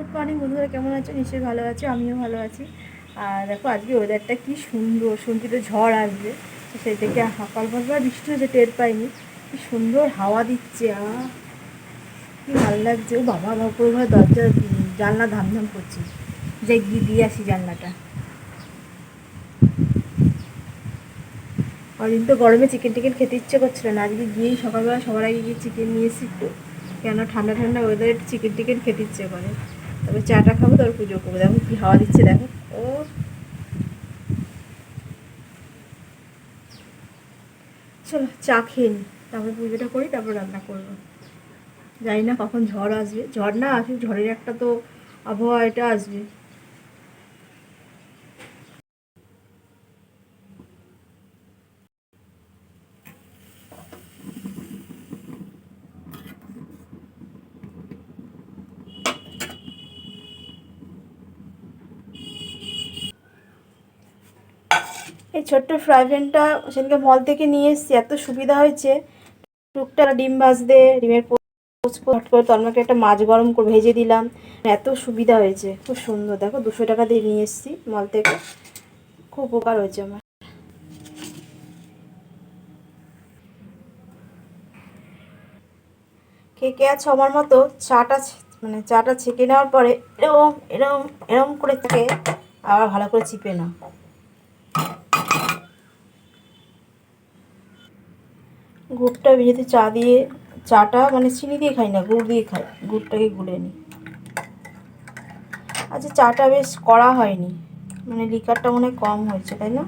Good morning বন্ধুরা, কেমন আছো? নিশ্চয়ই ভালো আছো, আমিও ভালো আছি। আর দেখো, আজকে ওয়েদারটা কি সুন্দর শুনছি তো ঝড় আসবে, তো সেই থেকে সকাল সকাল বৃষ্টি হয়েছে, টের পাইনি। কি সুন্দর হাওয়া দিচ্ছে আহ কি ভালো লাগছে। ও বাবা বাবা ঘরে দরজা, জানলা ধামধাম করছে। যে গিয়ে দিয়ে আসি জানলাটা। কদিন তো গরমে চিকেন টিকেন খেতে ইচ্ছে করছিল না, আজকে গিয়েই সকালবেলা সবার আগে গিয়ে চিকেন নিয়ে এসেছি একটু। কেন ঠান্ডা ঠান্ডা ওয়েদারে চিকেন টিকেন খেতে ইচ্ছে করে। তবে চাটা খাব, তারপর পুজো করব। দেখো কি হাওয়া দিচ্ছে, দেখো। ও। চলো, চা খেয়ে নি। তারপরে পুজোটা করি, তারপর রান্না করব। জানি না কখন ঝড় আসবে। ঝড় না আসবে ঝড়ের একটা তো আবহাওয়া এটা আসবে। এই ছোট্ট ফ্রাই প্যানটা সেদিনকে মল থেকে নিয়ে এসেছি, এত সুবিধা হয়েছে। টুকটা ডিম ভাজতে, ডিমের পোস্ট করে তন্মাকে একটা মাছ গরম করে ভেজে দিলাম। এত সুবিধা হয়েছে, খুব সুন্দর। দেখো, দুশো টাকা দিয়ে নিয়ে এসেছি মল থেকে। খুব উপকার হয়েছে আমার। কে আছে আমার মতো? চাটা মানে চাটা ছেঁকে নেওয়ার পরে এরকম এরকম এরকম করে থাকে আবার ভালো করে চিপে নাও। গুড়টা ভেজে চা দিয়ে, চাটা মানে চিনি দিয়ে খাই না, গুড় দিয়ে খাই। গুড়টাকে গুলে নিই। আচ্ছা চাটা বেশ করা হয়নি। মানে লিকারটা মনে কম হয়েছে, তাই না?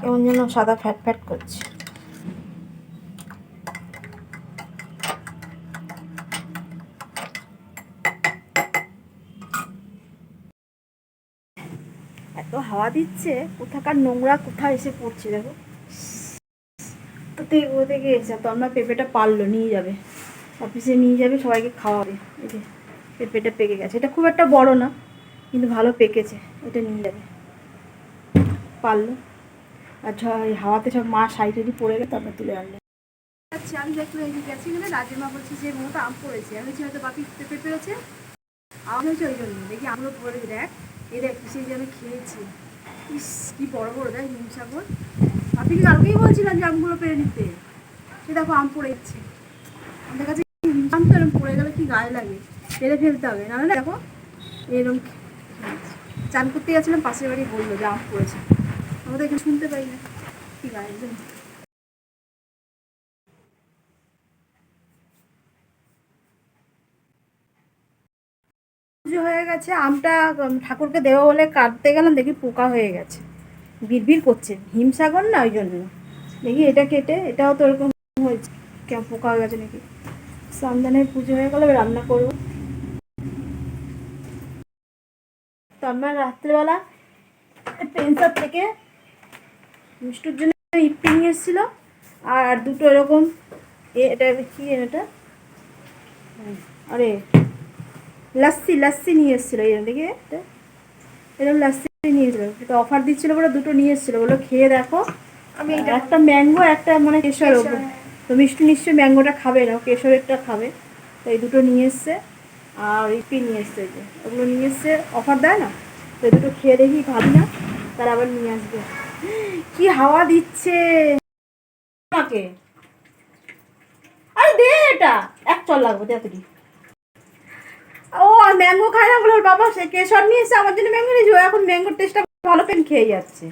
কেমন যেন সাদা ফ্যাট ফ্যাট করছে। এত হাওয়া দিচ্ছে, কোথাকার নোংরা কোথায় এসে পড়ছে, দেখো। কোথা থেকে এসে তো আমরা পেঁপেটা পারল, নিয়ে যাবে। অফিসে নিয়ে যাবে, সবাইকে খাওয়াবে। এই যে পেঁপেটা পেকে গেছে। এটা খুব একটা বড় না, কিন্তু ভালো পেকেছে। এটা নিয়ে যাবে। পারল। আর ঝ- হাওয়াতে সব মা সাইডেরই পড়ে গেছে, তারপরে তুলে আনলে। আচ্ছা আমি দেখলাম এই গেছি গেলে রাজের মা বলছে যে মতো আম পড়েছে। আমি হয়তো বাপি পেঁপে পেরেছে? আম হয়েছে ওই জন্য দেখি, আমগুলো পড়ে দেখ, এই দেখ, সেই যে আমি খেয়েছি। ইস, কি বড় বড়, দেখ হিমসাগর আপনি কি কালকেই বলছিলাম যে আমগুলো পেরে নিতে? সে দেখো, আম পড়ে যাচ্ছে। আমাদের কাছে আম তো এরকম পড়ে গেলে কি গায়ে লাগে? ফেলে ফেলতে হবে। না, দেখো এরকম চান করতে গেছিলাম পাশের বাড়ি বলল যে আম পড়েছে। আমাদের এখানে শুনতে পাই না। কি গায়ে লাগে। পুজো হয়ে গেছে, আমটা ঠাকুরকে দেবো বলে কাটতে গেলাম, দেখি পোকা হয়ে গেছে। বিড়বিড় করছে। হিমসাগর না ওই জন্য দেখি এটা কেটে, এটাও তো এরকম হয়েছে। কেমন পোকা হয়ে গেছে নাকি? সামদানের পুজো হয়ে গেলে রান্না করব। তো আমরা রাত্রেবেলা পেন্সার থেকে মিষ্টুর জন্য ইপি নিয়ে এসেছিল, আর দুটো এরকম এটা কি এটা? আরে লাস্সি লাস্সি নিয়ে এসেছিল দেখে, এটা। এরকম লাস্সি নিয়ে এসেছিল অফার দিচ্ছিল বলে দুটো নিয়ে এসেছিল। বলো খেয়ে দেখো। আমি একটা ম্যাঙ্গো একটা মানে কেশর তো মিষ্টি নিশ্চয়ই ম্যাঙ্গোটা খাবে না কেশরেরটা খাবে। তো এই দুটো নিয়ে এসছে আর ইপি নিয়ে এসছে যে। ওগুলো নিয়ে এসছে অফার দেয় না? তো দুটো খেয়ে দেখি ভাবি না তার আবার নিয়ে আসবে। কি হাওয়া দিচ্ছে আমাকে। আরে দে এটা এক চল লাগবে আর ম্যাঙ্গো খায় না বলে ওর বাবা সে কেশর নিয়ে এসে আমার জন্য ম্যাঙ্গো নিয়েছে ও এখন ম্যাঙ্গোর টেস্টটা ভালো পেন খেয়ে যাচ্ছে।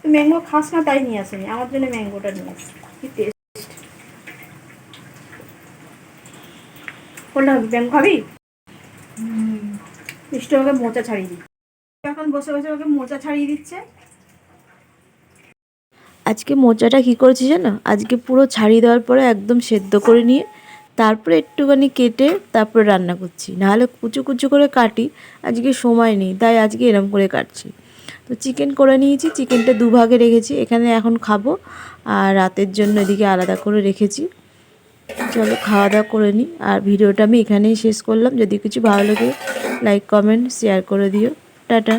তুই ম্যাঙ্গো খাস না তাই নিয়ে আসেনি। আমার জন্য ম্যাঙ্গোটা নিয়ে আসে। কি টেস্ট হবে ম্যাঙ্গো খাবি? মিষ্টি ওকে মোচা ছাড়িয়ে দিই এখন বসে বসে ওকে মোচা ছাড়িয়ে দিচ্ছে। আজকে মোচাটা কী করেছি জানো? আজকে পুরো ছাড়িয়ে দেওয়ার পরে একদম সেদ্ধ করে নিয়ে তারপরে একটুখানি কেটে তারপরে রান্না করছি। নাহলে কুচু কুচু করে কাটি, আজকে সময় নেই, তাই আজকে এরম করে কাটছি। তো চিকেন করে নিয়েছি চিকেনটা দুভাগে রেখেছি, এখানে এখন খাব আর রাতের জন্য এদিকে আলাদা করে রেখেছি। চলো খাওয়া দাওয়া করে নিই আর ভিডিওটা আমি এখানেই শেষ করলাম। যদি কিছু ভালো লাগে লাইক কমেন্ট শেয়ার করে দিও। টাটা।